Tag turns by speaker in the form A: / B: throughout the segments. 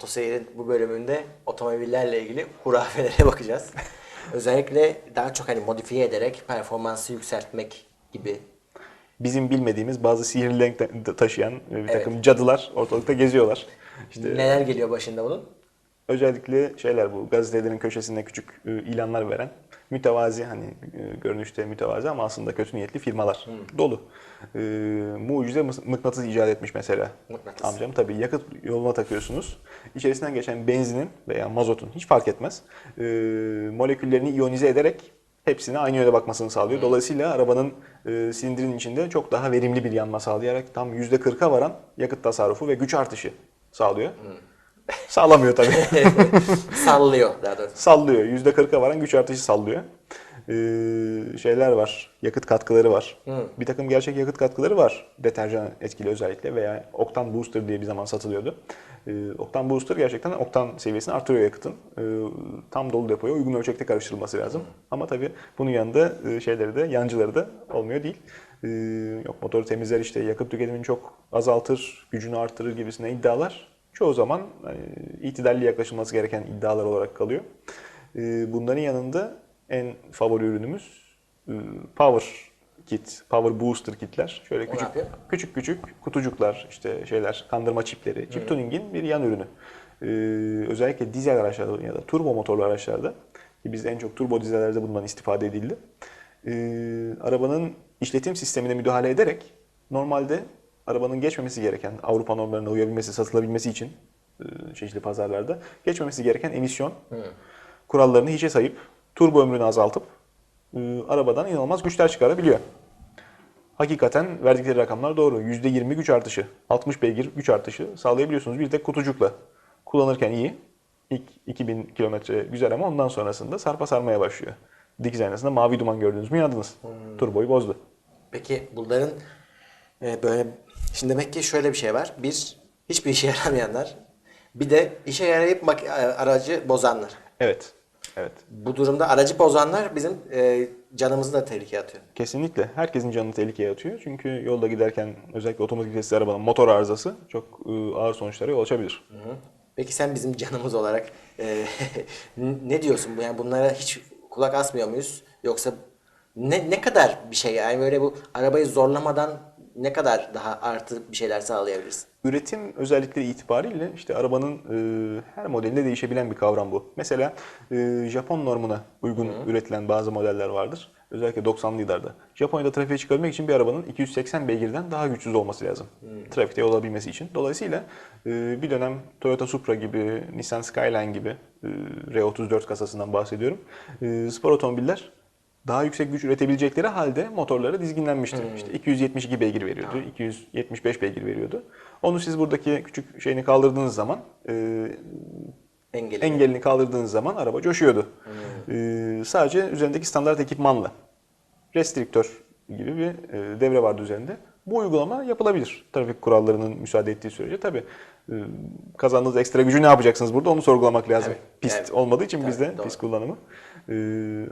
A: Motoseyir'in bu bölümünde otomobillerle ilgili hurafelere bakacağız. Özellikle daha çok hani modifiye ederek performansı yükseltmek gibi.
B: Bizim bilmediğimiz bazı sihirli renk ta- taşıyan bir takım cadılar ortalıkta geziyorlar. İşte
A: Neler geliyor başında bunun?
B: Özellikle şeyler bu gazetelerin köşesinde küçük e, ilanlar veren mütevazi hani e, görünüşte mütevazi ama aslında kötü niyetli firmalar dolu. E, mucize mıs- mıknatıs icat etmiş mesela.
A: Mıknatıs.
B: Amcam tabii yakıt yoluna takıyorsunuz. İçerisinden geçen benzinin veya mazotun hiç fark etmez. E, moleküllerini iyonize ederek hepsine aynı yöne bakmasını sağlıyor. Dolayısıyla arabanın e, silindirin içinde çok daha verimli bir yanma sağlayarak tam %40'a varan yakıt tasarrufu ve güç artışı sağlıyor. Sağlamıyor tabii.
A: Sallıyor daha doğrusu.
B: sallıyor. %40'a varan güç artışı sallıyor. Ee, şeyler var. Yakıt katkıları var. Bir takım gerçek yakıt katkıları var. Deterjan etkili özellikle veya Oktan Booster diye bir zaman satılıyordu. Ee, Oktan Booster gerçekten oktan seviyesini artırıyor yakıtın. Ee, tam dolu depoya uygun ölçekte karıştırılması lazım. Ama tabii bunun yanında e, şeyleri de yancıları da olmuyor değil. Ee, yok motoru temizler işte yakıt tüketimini çok azaltır, gücünü artırır gibisine iddialar çoğu zaman e, itidalli yaklaşılması gereken iddialar olarak kalıyor. E, bunların yanında en favori ürünümüz e, Power Kit, Power Booster kitler. Şöyle küçük küçük küçük kutucuklar, işte şeyler, kandırma çipleri, chip tuning'in bir yan ürünü. E, özellikle dizel araçlarda ya da turbo motorlu araçlarda ki biz en çok turbo dizellerde bundan istifade edildi. E, arabanın işletim sistemine müdahale ederek normalde arabanın geçmemesi gereken Avrupa normlarına uyabilmesi, satılabilmesi için e, çeşitli pazarlarda geçmemesi gereken emisyon kurallarını hiçe sayıp turbo ömrünü azaltıp e, arabadan inanılmaz güçler çıkarabiliyor. Hakikaten verdikleri rakamlar doğru. %20 güç artışı, 60 beygir güç artışı sağlayabiliyorsunuz bir tek kutucukla. Kullanırken iyi. İlk 2000 kilometre güzel ama ondan sonrasında sarpa sarmaya başlıyor. Dikiz aynasında mavi duman gördünüz mü yandınız. Turboyu bozdu.
A: Peki bunların e, böyle şimdi demek ki şöyle bir şey var. Bir hiçbir işe yaramayanlar. Bir de işe yarayıp e, aracı bozanlar.
B: Evet. Evet.
A: Bu durumda aracı bozanlar bizim e, canımızı da tehlikeye atıyor.
B: Kesinlikle. Herkesin canını tehlikeye atıyor. Çünkü yolda giderken özellikle otomatik vitesli arabanın motor arızası çok e, ağır sonuçlara yol açabilir.
A: Peki sen bizim canımız olarak e, ne diyorsun? Yani bunlara hiç kulak asmıyor muyuz? Yoksa ne ne kadar bir şey yani böyle bu arabayı zorlamadan ne kadar daha artı bir şeyler sağlayabiliriz?
B: Üretim özellikleri itibariyle işte arabanın e, her modelinde değişebilen bir kavram bu. Mesela e, Japon normuna uygun üretilen bazı modeller vardır. Özellikle 90'lı yıllarda. Japonya'da trafiğe çıkabilmek için bir arabanın 280 beygirden daha güçsüz olması lazım. Trafikte yol alabilmesi için. Dolayısıyla e, bir dönem Toyota Supra gibi, Nissan Skyline gibi e, R34 kasasından bahsediyorum. E, spor otomobiller daha yüksek güç üretebilecekleri halde motorları dizginlenmişti. İşte 272 beygir veriyordu, 275 beygir veriyordu. Onu siz buradaki küçük şeyini kaldırdığınız zaman, e,
A: Engeli.
B: engelini kaldırdığınız zaman araba coşuyordu. E, sadece üzerindeki standart ekipmanla, restriktör gibi bir e, devre vardı üzerinde. Bu uygulama yapılabilir trafik kurallarının müsaade ettiği sürece. Tabii e, kazandığınız ekstra gücü ne yapacaksınız burada onu sorgulamak lazım.
A: Evet,
B: Pist
A: evet.
B: olmadığı için
A: Tabii,
B: bizde
A: doğru.
B: pist kullanımı. E,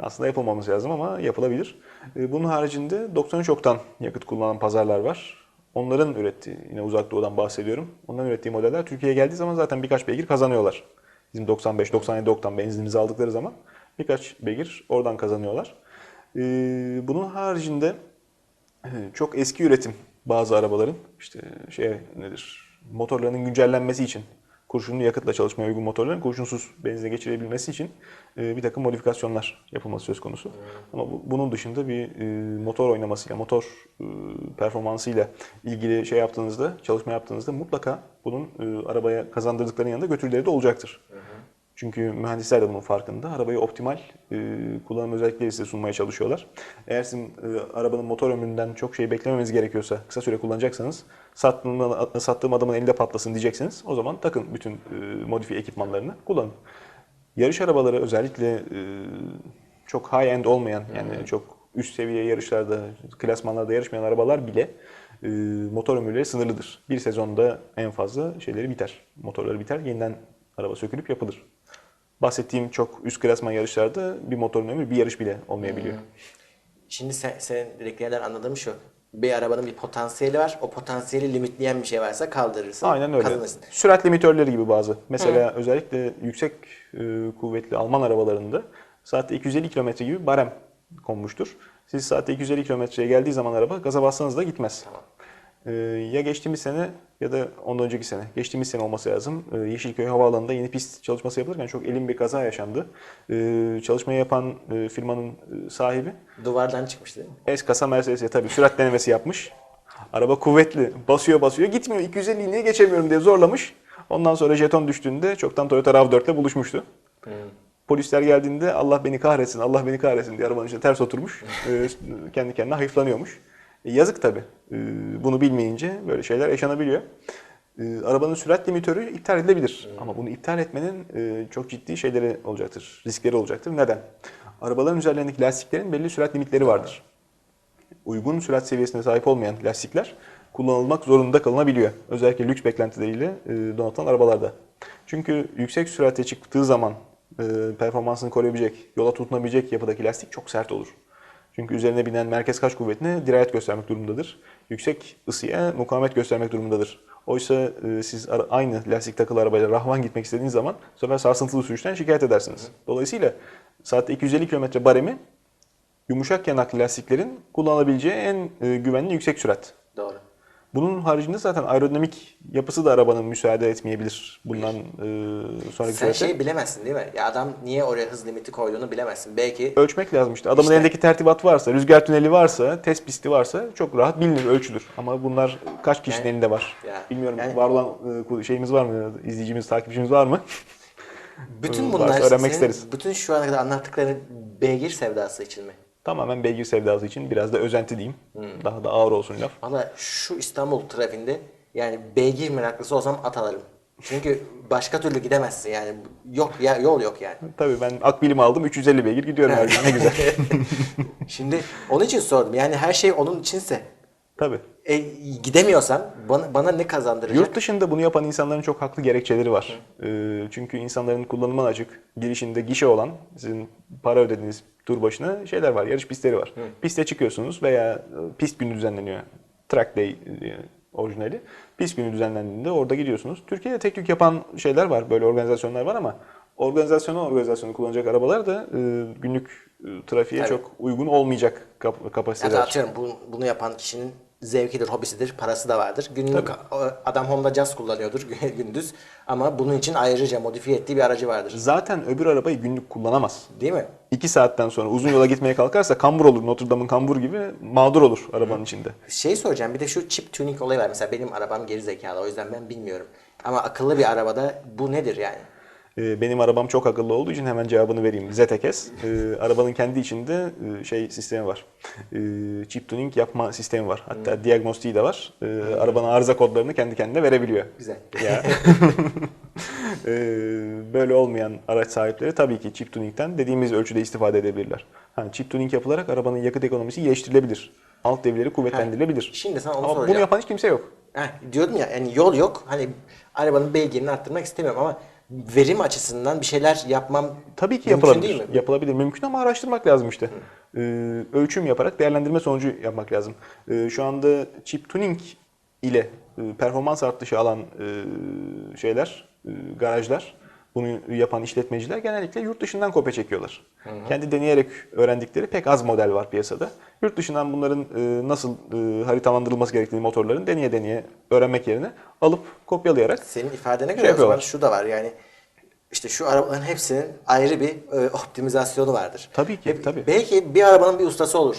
B: aslında yapılmamız lazım ama yapılabilir. E, bunun haricinde 93 oktan yakıt kullanan pazarlar var. Onların ürettiği, yine uzak doğudan bahsediyorum. Onların ürettiği modeller Türkiye'ye geldiği zaman zaten birkaç beygir kazanıyorlar. Bizim 95-97 oktan benzinimizi aldıkları zaman birkaç beygir oradan kazanıyorlar. Bunun haricinde çok eski üretim bazı arabaların işte şey nedir motorlarının güncellenmesi için kurşunlu yakıtla çalışmaya uygun motorların kurşunsuz benzine geçirebilmesi için e, bir takım modifikasyonlar yapılması söz konusu. Ama bu- bunun dışında bir e, motor oynamasıyla, motor e, performansıyla ilgili şey yaptığınızda, çalışma yaptığınızda mutlaka bunun e, arabaya kazandırdıklarının yanında götürüleri de olacaktır. Çünkü mühendisler de bunun farkında. Arabayı optimal e, kullanım özellikleri size sunmaya çalışıyorlar. Eğer sizin e, arabanın motor ömründen çok şey beklememeniz gerekiyorsa, kısa süre kullanacaksanız, sattığım, sattığım adamın elinde patlasın diyeceksiniz. O zaman takın bütün e, modifiye ekipmanlarını kullanın. Yarış arabaları özellikle e, çok high end olmayan, yani çok üst seviye yarışlarda, klasmanlarda yarışmayan arabalar bile e, motor ömürleri sınırlıdır. Bir sezonda en fazla şeyleri biter, motorları biter, yeniden araba sökülüp yapılır. Bahsettiğim çok üst klasman yarışlarda bir motorun ömrü bir yarış bile olmayabiliyor.
A: Şimdi sen, senin dediklerden anladığım şu. bir arabanın bir potansiyeli var. O potansiyeli limitleyen bir şey varsa kaldırırsın.
B: Aynen öyle.
A: Kazanırsın.
B: Sürat limitörleri gibi bazı. Mesela özellikle yüksek e, kuvvetli Alman arabalarında saatte 250 km gibi barem konmuştur. Siz saatte 250 kilometreye geldiği zaman araba gaza bassanız da gitmez. E, ya geçtiğimiz sene ya da ondan önceki sene. Geçtiğimiz sene olması lazım. E, Yeşilköy Havaalanı'nda yeni pist çalışması yapılırken çok elin bir kaza yaşandı. E, çalışmayı yapan e, firmanın e, sahibi
A: Duvardan çıkmıştı değil mi?
B: S kasa Mercedes'e tabii sürat denemesi yapmış. Araba kuvvetli. Basıyor basıyor. Gitmiyor. 250 niye geçemiyorum diye zorlamış. Ondan sonra jeton düştüğünde çoktan Toyota RAV4 ile buluşmuştu. Polisler geldiğinde Allah beni kahretsin, Allah beni kahretsin diye arabanın içine ters oturmuş. Ee, kendi kendine hayıflanıyormuş. E, yazık tabii. Ee, bunu bilmeyince böyle şeyler yaşanabiliyor. Ee, arabanın sürat limitörü iptal edilebilir. Ama bunu iptal etmenin e, çok ciddi şeyleri olacaktır, riskleri olacaktır. Neden? Arabaların üzerlerindeki lastiklerin belli sürat limitleri vardır uygun sürat seviyesine sahip olmayan lastikler kullanılmak zorunda kalınabiliyor. Özellikle lüks beklentileriyle e, donatılan arabalarda. Çünkü yüksek sürate çıktığı zaman e, performansını koruyabilecek, yola tutunabilecek yapıdaki lastik çok sert olur. Çünkü üzerine binen merkez kaç kuvvetine dirayet göstermek durumundadır. Yüksek ısıya mukavemet göstermek durumundadır. Oysa e, siz aynı lastik takılı arabayla rahvan gitmek istediğiniz zaman bu sarsıntılı sürüşten şikayet edersiniz. Dolayısıyla saatte 250 km baremi yumuşak yanaklı lastiklerin kullanılabileceği en e, güvenli yüksek sürat.
A: Doğru.
B: Bunun haricinde zaten aerodinamik yapısı da arabanın müsaade etmeyebilir bundan e, sonraki
A: Sen
B: sürate.
A: şey bilemezsin değil mi? Ya adam niye oraya hız limiti koyduğunu bilemezsin. Belki
B: Ölçmek lazım işte. Adamın
A: İşte.
B: elindeki tertibat varsa, rüzgar tüneli varsa, test pisti varsa çok rahat bilinir, ölçülür. Ama bunlar kaç kişinin
A: Yani-
B: elinde var?
A: Ya,
B: Bilmiyorum
A: yani-
B: var olan e, şeyimiz var mı? İzleyicimiz, takipçimiz var mı?
A: bütün
B: Varsa
A: bunlar
B: öğrenmek
A: senin
B: isteriz.
A: bütün şu ana kadar anlattıkların beygir sevdası için mi?
B: Tamamen beygir sevdası için biraz da özenti diyeyim.
A: Hmm.
B: Daha da ağır olsun laf.
A: Valla şu İstanbul trafiğinde yani beygir meraklısı olsam at alırım. Çünkü başka türlü gidemezsin yani. Yok ya yol yok yani.
B: Tabii ben akbilimi aldım 350 beygir gidiyorum her gün ne güzel.
A: Şimdi onun için sordum. Yani her şey onun içinse
B: Tabii.
A: E, gidemiyorsam bana, bana ne kazandıracak?
B: Yurt dışında bunu yapan insanların çok haklı gerekçeleri var. Ee, çünkü insanların kullanımına açık, girişinde gişe olan, sizin para ödediğiniz tur başına şeyler var, yarış pistleri var. Piste çıkıyorsunuz veya e, pist günü düzenleniyor. Track day e, orijinali. Pist günü düzenlendiğinde orada gidiyorsunuz. Türkiye'de tek tük yapan şeyler var, böyle organizasyonlar var ama organizasyonu organizasyonu kullanacak arabalar da e, günlük e, trafiğe
A: Tabii.
B: çok uygun olmayacak kap-
A: Ya
B: kapasiteler.
A: da atıyorum bunu, bunu yapan kişinin zevkidir, hobisidir, parası da vardır. Günlük o- adam Honda Jazz kullanıyordur gündüz ama bunun için ayrıca modifiye ettiği bir aracı vardır.
B: Zaten öbür arabayı günlük kullanamaz.
A: Değil mi?
B: 2 saatten sonra uzun yola gitmeye kalkarsa kambur olur. Notre Dame'ın kambur gibi mağdur olur arabanın içinde.
A: Şey soracağım bir de şu chip tuning olayı var. Mesela benim arabam geri zekalı o yüzden ben bilmiyorum. Ama akıllı bir arabada bu nedir yani?
B: Ee, Benim arabam çok akıllı olduğu için hemen cevabını vereyim. ZTKS. Ee, arabanın kendi içinde e, şey sistemi var. Ee, chip tuning yapma sistemi var. Hatta diagnostiği de var. Ee, Arabanın arıza kodlarını kendi kendine verebiliyor.
A: Güzel.
B: Ya. Böyle olmayan araç sahipleri tabii ki chip tuning'den dediğimiz ölçüde istifade edebilirler. Hani chip tuning yapılarak arabanın yakıt ekonomisi geliştirilebilir. Alt devleri kuvvetlendirilebilir.
A: Şimdi sana onu
B: Ama bunu
A: soracağım.
B: yapan hiç kimse yok.
A: Heh, diyordum ya yani yol yok. Hani arabanın beygirini arttırmak istemiyorum ama verim açısından bir şeyler yapmam
B: Tabii ki
A: mümkün
B: yapılabilir.
A: değil mi?
B: Yapılabilir. Mümkün ama araştırmak lazım işte. Ee, ölçüm yaparak değerlendirme sonucu yapmak lazım. Ee, şu anda chip tuning ile e, performans artışı alan e, şeyler, e, garajlar, bunu yapan işletmeciler genellikle yurt dışından kopya çekiyorlar. Kendi deneyerek öğrendikleri pek az model var piyasada. Yurt dışından bunların e, nasıl e, haritalandırılması gerektiğini motorların deneye deneye öğrenmek yerine alıp kopyalayarak
A: Senin ifadene göre
B: Şey
A: o zaman şu da var yani işte şu arabaların hepsinin ayrı bir e, optimizasyonu vardır.
B: Tabii ki, tabii.
A: Belki bir arabanın bir ustası olur.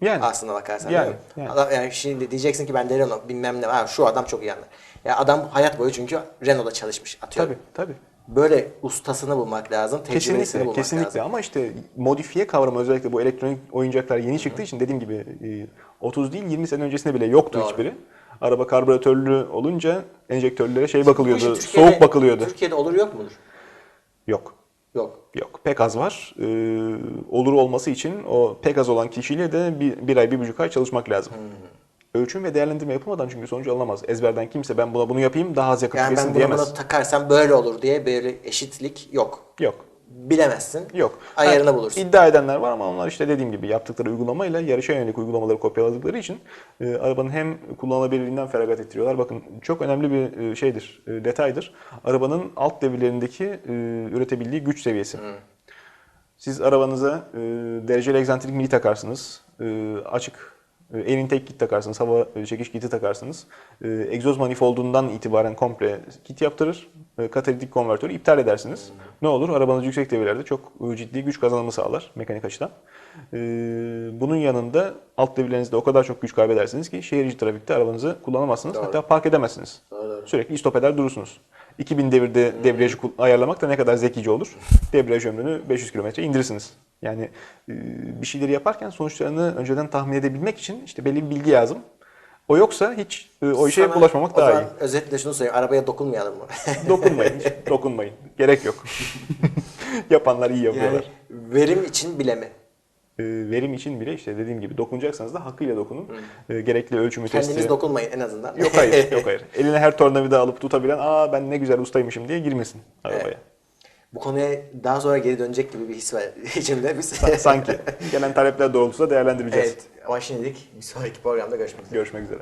B: yani
A: Aslına bakarsan
B: Yani,
A: değil mi?
B: yani.
A: Adam, yani şimdi diyeceksin ki ben de Renault bilmem ne. Ha, şu adam çok iyi anlar. Ya adam hayat boyu çünkü Renault'da çalışmış atıyorum.
B: tabii tabii.
A: Böyle ustasını bulmak lazım, tecrübesini
B: Kesinlikle,
A: bulmak
B: kesinlikle
A: lazım.
B: ama işte modifiye kavramı özellikle bu elektronik oyuncaklar yeni çıktığı için dediğim gibi e, 30 değil 20 sene öncesinde bile yoktu
A: Doğru.
B: hiçbiri. Araba karbüratörlü olunca enjektörlere şey bakılıyordu, soğuk bakılıyordu.
A: Türkiye'de olur yok mudur?
B: Yok.
A: Yok.
B: Yok. Pek az var. Ee, olur olması için o pek az olan kişiyle de bir, bir ay, bir buçuk ay çalışmak lazım.
A: Hmm.
B: Ölçüm ve değerlendirme yapılmadan çünkü sonucu alamaz. Ezberden kimse ben buna bunu yapayım daha az yakıt
A: Yani ben bunu
B: diyemez.
A: buna takarsam böyle olur diye böyle eşitlik yok.
B: Yok.
A: bilemezsin.
B: Yok.
A: Ayarını
B: Ha,
A: bulursun.
B: İddia edenler var ama onlar işte dediğim gibi yaptıkları uygulamayla yarışa yönelik uygulamaları kopyaladıkları için e, arabanın hem kullanılabilirliğinden feragat ettiriyorlar. Bakın çok önemli bir e, şeydir, e, detaydır. Arabanın alt devirlerindeki e, üretebildiği güç seviyesi. Siz arabanıza e, dereceli egzantrik mili takarsınız. E, açık e, air intake kit takarsınız. Hava e, çekiş kiti takarsınız. E, egzoz manifoldundan itibaren komple kit yaptırır. Katalitik konvertörü iptal edersiniz. Ne olur? Arabanız yüksek devirlerde çok e, ciddi güç kazanımı sağlar mekanik açıdan. E, bunun yanında alt devirlerinizde o kadar çok güç kaybedersiniz ki şehir içi trafikte arabanızı kullanamazsınız.
A: Doğru.
B: Hatta park edemezsiniz.
A: Doğru.
B: Sürekli istop eder durursunuz. 2000 devirde debriyajı ayarlamak da ne kadar zekice olur. Debriyaj ömrünü 500 kilometre indirirsiniz. Yani e, bir şeyleri yaparken sonuçlarını önceden tahmin edebilmek için işte belli bir bilgi lazım. O yoksa hiç e, o işe
A: Sana
B: bulaşmamak daha iyi.
A: özetle şunu söyleyeyim. Arabaya dokunmayalım mı?
B: Dokunmayın, hiç dokunmayın. Gerek yok. Yapanlar iyi yapıyorlar.
A: yani verim için bile mi?
B: E, verim için bile işte dediğim gibi dokunacaksanız da hakkıyla dokunun. E, gerekli ölçümü
A: Kendiniz
B: testi.
A: dokunmayın en azından.
B: Yok hayır, yok hayır. Eline her tornavida alıp tutabilen, aa ben ne güzel ustaymışım diye girmesin arabaya.
A: Bu konuya daha sonra geri dönecek gibi bir his var içimde. Biz...
B: Sa- Sanki. Gelen talepler doğrultusunda değerlendireceğiz.
A: evet. Ama şimdilik bir sonraki programda görüşmek üzere.
B: Görüşmek üzere.